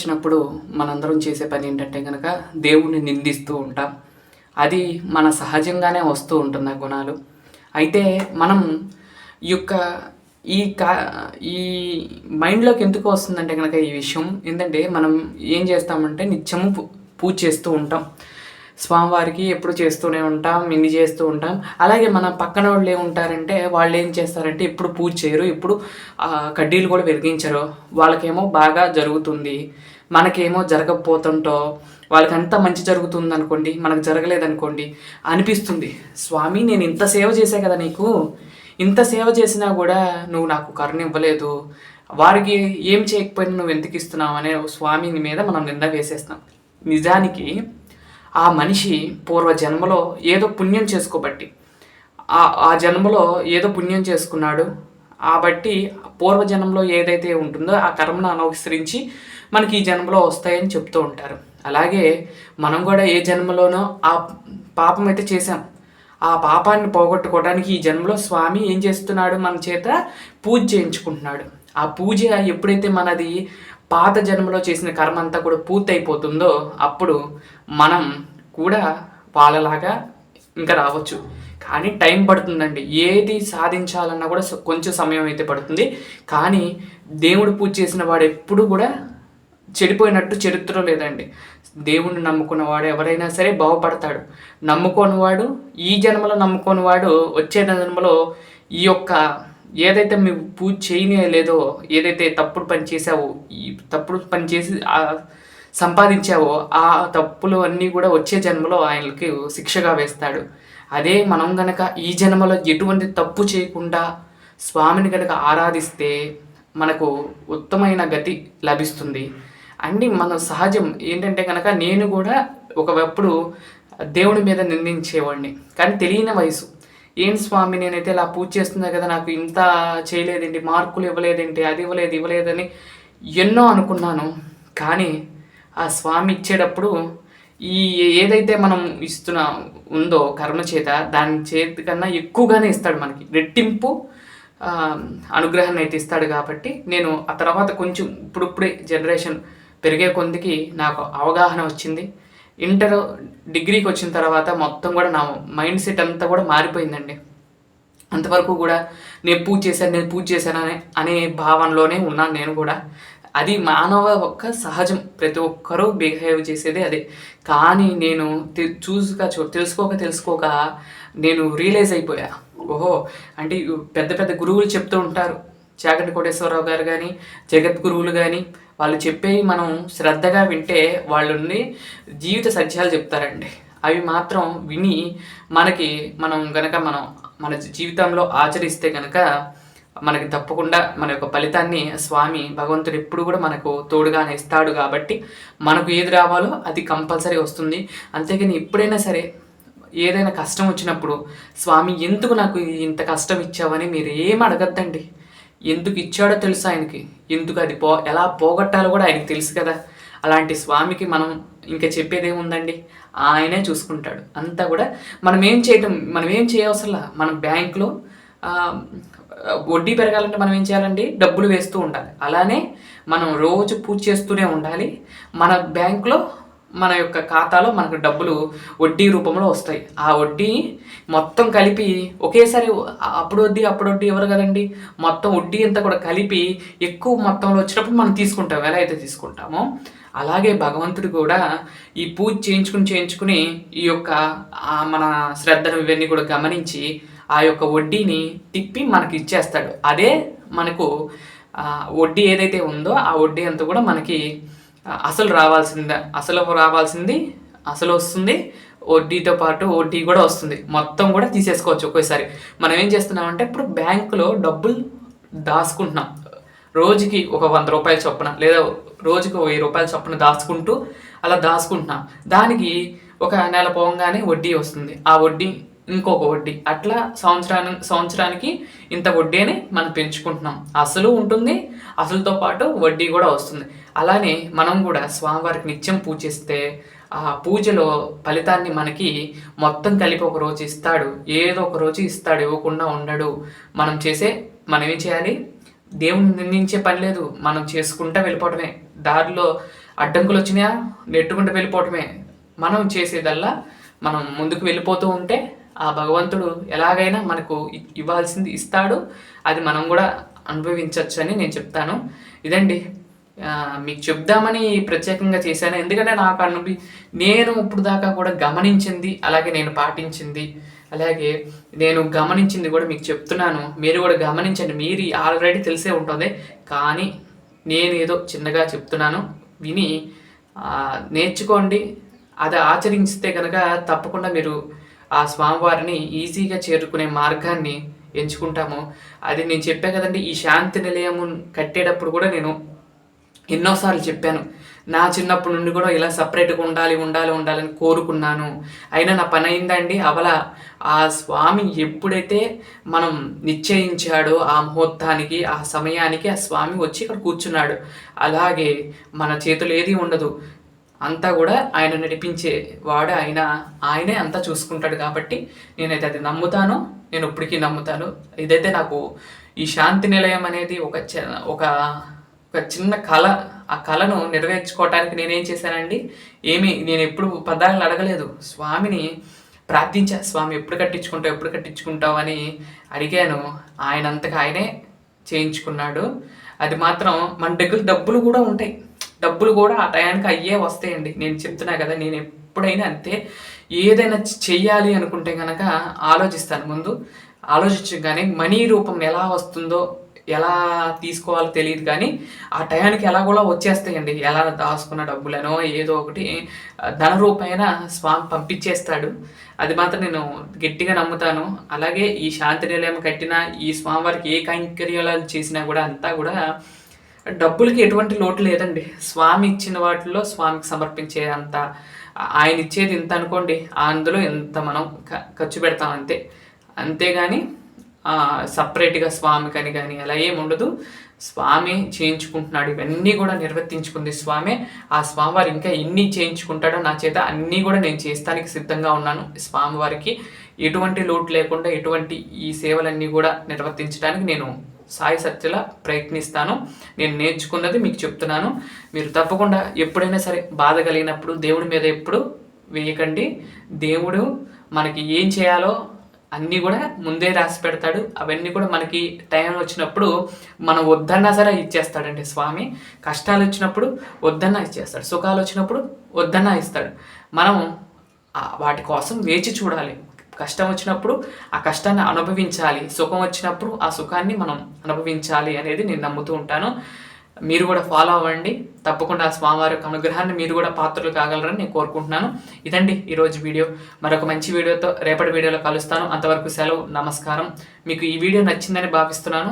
వచ్చినప్పుడు మనందరం చేసే పని ఏంటంటే కనుక దేవుణ్ణి నిందిస్తూ ఉంటాం. అది మన సహజంగానే వస్తూ ఉంటుంది ఆ గుణాలు. అయితే మనం ఈ యొక్క ఈ కా ఈ మైండ్లోకి ఎందుకు వస్తుందంటే కనుక ఈ విషయం. ఏంటంటే మనం ఏం చేస్తామంటే నిత్యము పూజ చేస్తూ ఉంటాం. స్వామివారికి ఎప్పుడు చేస్తూనే ఉంటాం ఇన్ని చేస్తూ ఉంటాం. అలాగే మన పక్కన వాళ్ళు ఏముంటారంటే వాళ్ళు ఏం చేస్తారంటే ఎప్పుడు పూజ చేయరు ఎప్పుడు కడ్డీలు కూడా వెలిగించరు. వాళ్ళకేమో బాగా జరుగుతుంది. మనకేమో జరగకపోతుంటో వాళ్ళకి అంత మంచి జరుగుతుంది అనుకోండి మనకు జరగలేదనుకోండి అనిపిస్తుంది. స్వామి నేను ఇంత సేవ చేశా కదా నీకు? ఇంత సేవ చేసినా కూడా నువ్వు నాకు కరుణ ఇవ్వలేదు. వారికి ఏం చేయకపోయినా నువ్వు ఎందుకు ఇస్తున్నావు? అనే స్వామిని మీద మనం నింద వేసేస్తాం నిజానికి ఆ మనిషి పూర్వ జన్మలో ఏదో పుణ్యం చేసుకోబట్టి ఆ ఆ జన్మలో ఏదో పుణ్యం చేసుకున్నాడు కాబట్టి పూర్వజన్మలో ఏదైతే ఉంటుందో ఆ కర్మను అనుసరించి మనకి ఈ జన్మలో వస్తాయని చెప్తూ ఉంటారు. అలాగే మనం కూడా ఏ జన్మలోనో ఆ పాపం అయితే చేశాం. ఆ పాపాన్ని పోగొట్టుకోవడానికి ఈ జన్మలో స్వామి ఏం చేస్తున్నాడు మన చేత పూజ చేయించుకుంటున్నాడు. ఆ పూజ ఎప్పుడైతే మనది పాత జన్మలో చేసిన కర్మ అంతా కూడా పూర్తయిపోతుందో అప్పుడు మనం కూడా వాళ్ళలాగా ఇంకా రావచ్చు. అని టైం పడుతుందండి. ఏది సాధించాలన్నా కూడా కొంచెం సమయం అయితే పడుతుంది. కానీ దేవుడు పూజ చేసిన వాడు ఎప్పుడు కూడా చెడిపోయినట్టు చరిత్ర లేదండి. దేవుణ్ణి నమ్ముకున్న వాడు ఎవరైనా సరే బాగుపడతాడు. నమ్ముకోని వాడు ఈ జన్మలో నమ్ముకోని వాడు వచ్చే జన్మలో ఈ యొక్క ఏదైతే మీరు పూజ చేయనే లేదో ఏదైతే తప్పుడు పని చేసావో ఈ తప్పుడు పని చేసి సంపాదించావో ఆ తప్పులు అన్నీ కూడా వచ్చే జన్మలో ఆయనకి శిక్షగా వేస్తాడు. అదే మనం గనక ఈ జన్మలో ఎటువంటి తప్పు చేయకుండా స్వామిని గనక ఆరాధిస్తే మనకు ఉత్తమైన గతి లభిస్తుంది. అండి మన సహజం ఏంటంటే కనుక నేను కూడా ఒకప్పుడు దేవుడి మీద నిందించేవాడిని. కానీ తెలియని వయసు. ఏం స్వామి నేనైతే ఇలా పూజ చేస్తున్నా కదా నాకు ఇంత చేయలేదేంటి మార్కులు ఇవ్వలేదేంటి అది ఇవ్వలేదు ఇవ్వలేదని ఎన్నో అనుకున్నాను. కానీ ఆ స్వామి ఇచ్చేటప్పుడు ఈ ఏదైతే మనం ఇస్తున్న ఉందో కర్మ చేత దాని చేతి కన్నా ఎక్కువగానే ఇస్తాడు మనకి. రెట్టింపు అనుగ్రహాన్ని అయితే ఇస్తాడు కాబట్టి నేను ఆ తర్వాత కొంచెం ఇప్పుడిప్పుడే జనరేషన్ పెరిగే కొందికి నాకు అవగాహన వచ్చింది. ఇంటర్ డిగ్రీకి వచ్చిన తర్వాత మొత్తం కూడా నా మైండ్ సెట్ అంతా కూడా మారిపోయిందండి. అంతవరకు కూడా నేను పూజ చేశాను నేను పూజ చేశాను అనే అనే భావనలోనే ఉన్నాను నేను కూడా. అది మానవ ఒక్క సహజం. ప్రతి ఒక్కరూ బిహేవ్ చేసేదే అదే. కానీ నేను చూసుక చూ తెలుసుకోక తెలుసుకోక నేను రియలైజ్ అయిపోయా. ఓహో అంటే పెద్ద పెద్ద గురువులు చెప్తూ ఉంటారు. చాగంటి కోటేశ్వరరావు గారు కానీ జగద్గురువులు కానీ వాళ్ళు చెప్పేవి మనం శ్రద్ధగా వింటే వాళ్ళని జీవిత సత్యాలు చెప్తారండి. అవి మాత్రం విని మనకి మనం గనక మనం మన జీవితంలో ఆచరిస్తే కనుక మనకి తప్పకుండా మన యొక్క ఫలితాన్ని స్వామి భగవంతుడు ఎప్పుడు కూడా మనకు తోడుగానే ఇస్తాడు కాబట్టి మనకు ఏది రావాలో అది కంపల్సరీ వస్తుంది. అంతేగాని ఎప్పుడైనా సరే ఏదైనా కష్టం వచ్చినప్పుడు స్వామి ఎందుకు నాకు ఇంత కష్టం ఇచ్చావని మీరు ఏం అడగద్దండి. ఎందుకు ఇచ్చాడో తెలుసు ఆయనకి? ఎందుకు అది పో ఎలా పోగొట్టాలో కూడా ఆయనకి తెలుసు కదా. అలాంటి స్వామికి మనం ఇంకా చెప్పేది ఏముందండి? ఆయనే చూసుకుంటాడు. అంతా కూడా మనం ఏం చేయటం మనం ఏం చేయవసరంలా? మనం బ్యాంకులో వడ్డీ పెరగాలంటే మనం ఏం చేయాలండి? డబ్బులు వేస్తూ ఉండాలి. అలానే మనం రోజు పూజ చేస్తూనే ఉండాలి. మన బ్యాంకులో మన యొక్క ఖాతాలో మనకు డబ్బులు వడ్డీ రూపంలో వస్తాయి. ఆ వడ్డీ మొత్తం కలిపి ఒకేసారి అప్పుడు వడ్డీ అప్పుడు వడ్డీ ఎవరు కదండి? మొత్తం వడ్డీ అంతా కూడా కలిపి ఎక్కువ మొత్తంలో వచ్చినప్పుడు మనం తీసుకుంటాం. ఎలా అయితే తీసుకుంటామో అలాగే భగవంతుడు కూడా ఈ పూజ చేయించుకుని చేయించుకుని ఈ యొక్క మన శ్రద్ధను ఇవన్నీ కూడా గమనించి ఆ యొక్క వడ్డీని తిప్పి మనకి ఇచ్చేస్తాడు. అదే మనకు వడ్డీ ఏదైతే ఉందో ఆ వడ్డీ అంతా కూడా మనకి అసలు రావాల్సిందే అసలు రావాల్సింది అసలు వస్తుంది వడ్డీతో పాటు వడ్డీ కూడా వస్తుంది. మొత్తం కూడా తీసేసుకోవచ్చు ఒక్కోసారి. మనం ఏం చేస్తున్నామంటే ఇప్పుడు బ్యాంకులో డబ్బులు దాచుకుంటున్నాం. రోజుకి ఒక వంద రూపాయలు చొప్పున లేదా రోజుకి ఒక వెయ్యి రూపాయల చొప్పున దాచుకుంటూ అలా దాచుకుంటున్నాం. దానికి ఒక నెల పోగానే వడ్డీ వస్తుంది. ఆ వడ్డీ ఇంకొక వడ్డీ. అట్లా సంవత్సరానికి సంవత్సరానికి ఇంత వడ్డీని మనం పెంచుకుంటున్నాం. అసలు ఉంటుంది అసలుతో పాటు వడ్డీ కూడా వస్తుంది. అలానే మనం కూడా స్వామివారికి నిత్యం పూజిస్తే ఆ పూజలో ఫలితాన్ని మనకి మొత్తం కలిపి ఒక రోజు ఇస్తాడు. ఏదో ఒక రోజు ఇస్తాడు ఇవ్వకుండా ఉండడు. మనం చేసే మనం ఏం చేయాలి? దేవుని నిందించే పని లేదు. మనం చేసుకుంటా వెళ్ళిపోవటమే. దారిలో అడ్డంకులు వచ్చినాయా నెట్టుకుంటూ వెళ్ళిపోవటమే. మనం చేసేదల్లా మనం ముందుకు వెళ్ళిపోతూ ఉంటే ఆ భగవంతుడు ఎలాగైనా మనకు ఇవ్వాల్సింది ఇస్తాడు. అది మనం కూడా అనుభవించవచ్చు అని నేను చెప్తాను. ఇదండి. మీకు చెప్దామని ప్రత్యేకంగా చేశాను. ఎందుకంటే నాకు అనుభవి నేను ఇప్పుడు దాకా కూడా గమనించింది అలాగే నేను పాటించింది. అలాగే నేను గమనించింది కూడా మీకు చెప్తున్నాను. మీరు కూడా గమనించండి. మీరు ఆల్రెడీ తెలిసే ఉంటుంది. కానీ నేను ఏదో చిన్నగా చెప్తున్నాను. విని నేర్చుకోండి. అది ఆచరిస్తే కనుక తప్పకుండా మీరు ఆ స్వామివారిని ఈజీగా చేరుకునే మార్గాన్ని ఎంచుకుంటాము. అది నేను చెప్పాను కదండి ఈ శాంతి నిలయము కట్టేటప్పుడు కూడా నేను ఎన్నోసార్లు చెప్పాను. నా చిన్నప్పటి నుండి కూడా ఇలా సపరేట్గా ఉండాలి ఉండాలి ఉండాలని కోరుకున్నాను. అయినా నా పని అయిందండి. అవల ఆ స్వామి ఎప్పుడైతే మనం నిశ్చయించాడో ఆ ముహూర్తానికి ఆ సమయానికి ఆ స్వామి వచ్చి ఇక్కడ కూర్చున్నాడు. అలాగే మన చేతులు ఏది ఉండదు. అంతా కూడా ఆయన నడిపించే వాడు ఆయన ఆయనే అంతా చూసుకుంటాడు కాబట్టి నేనైతే అది నమ్ముతాను. నేను ఇప్పటికీ నమ్ముతాను. ఇదైతే నాకు ఈ శాంతి నిలయం అనేది ఒక చి- ఒక ఒక చిన్న కళ. ఆ కళను నెరవేర్చుకోవటానికి నేనేం చేశానండి? ఏమి నేను ఎప్పుడు పదాలను అడగలేదు. స్వామిని ప్రార్థించా. స్వామి ఎప్పుడు కట్టించుకుంటావు? ఎప్పుడు కట్టించుకుంటావు? అని అడిగాను. ఆయన అంతగా ఆయనే చేయించుకున్నాడు. అది మాత్రం మన దగ్గర డబ్బులు కూడా ఉంటాయి. డబ్బులు కూడా ఆ టయానికి అయ్యే వస్తాయండి. నేను చెప్తున్నా కదా నేను ఎప్పుడైనా అంతే ఏదైనా చెయ్యాలి అనుకుంటే కనుక ఆలోచిస్తాను. ముందు ఆలోచించగానే మనీ రూపం ఎలా వస్తుందో ఎలా తీసుకోవాలో తెలియదు కానీ ఆ టయానికి ఎలా కూడా వచ్చేస్తాయండి. ఎలా దాచుకున్న డబ్బులనో ఏదో ఒకటి ధన రూపైన స్వామి పంపించేస్తాడు. అది మాత్రం నేను గట్టిగా నమ్ముతాను. అలాగే ఈ శాంతి నిలయం కట్టిన ఈ స్వామివారికి ఏ కైంకర్యాలు చేసినా కూడా అంతా కూడా డబ్బులకి ఎటువంటి లోటు లేదండి. స్వామి ఇచ్చిన వాటిలో స్వామికి సమర్పించే అంత ఆయన ఇచ్చేది ఇంత అనుకోండి. అందులో ఎంత మనం ఖర్చు పెడతాం అంతే. అంతేగాని సపరేట్గా స్వామికని కానీ అలా ఏం ఉండదు. స్వామి చేయించుకుంటున్నాడు. ఇవన్నీ కూడా నిర్వర్తించుకుంది స్వామి. ఆ స్వామివారు ఇంకా ఎన్ని చేయించుకుంటాడో నా చేత అన్నీ కూడా నేను చేస్తానికి సిద్ధంగా ఉన్నాను. స్వామివారికి ఎటువంటి లోటు లేకుండా ఎటువంటి ఈ సేవలన్నీ కూడా నిర్వర్తించడానికి నేను సాయి సత్యల ప్రయత్నిస్తాను. నేను నేర్చుకున్నది మీకు చెప్తున్నాను. మీరు తప్పకుండా ఎప్పుడైనా సరే బాధ కలిగినప్పుడు దేవుడి మీద ఎప్పుడు వేయకండి. దేవుడు మనకి ఏం చేయాలో అన్నీ కూడా ముందే రాసి పెడతాడు. అవన్నీ కూడా మనకి టైం వచ్చినప్పుడు మనం వద్దన్నా సరే ఇచ్చేస్తాడండి స్వామి. కష్టాలు వచ్చినప్పుడు వద్దన్నా ఇచ్చేస్తాడు. సుఖాలు వచ్చినప్పుడు వద్దన్నా ఇస్తాడు. మనం వాటి కోసం వేచి చూడాలి. కష్టం వచ్చినప్పుడు ఆ కష్టాన్ని అనుభవించాలి. సుఖం వచ్చినప్పుడు ఆ సుఖాన్ని మనం అనుభవించాలి అనేది నేను నమ్ముతూ ఉంటాను. మీరు కూడా ఫాలో అవ్వండి. తప్పకుండా ఆ స్వామివారి యొక్క అనుగ్రహాన్ని మీరు కూడా పాత్రలు కాగలరని నేను కోరుకుంటున్నాను. ఇదండి ఈరోజు వీడియో. మరొక మంచి వీడియోతో రేపటి వీడియోలో కలుస్తాను. అంతవరకు సెలవు నమస్కారం. మీకు ఈ వీడియో నచ్చిందని భావిస్తున్నాను.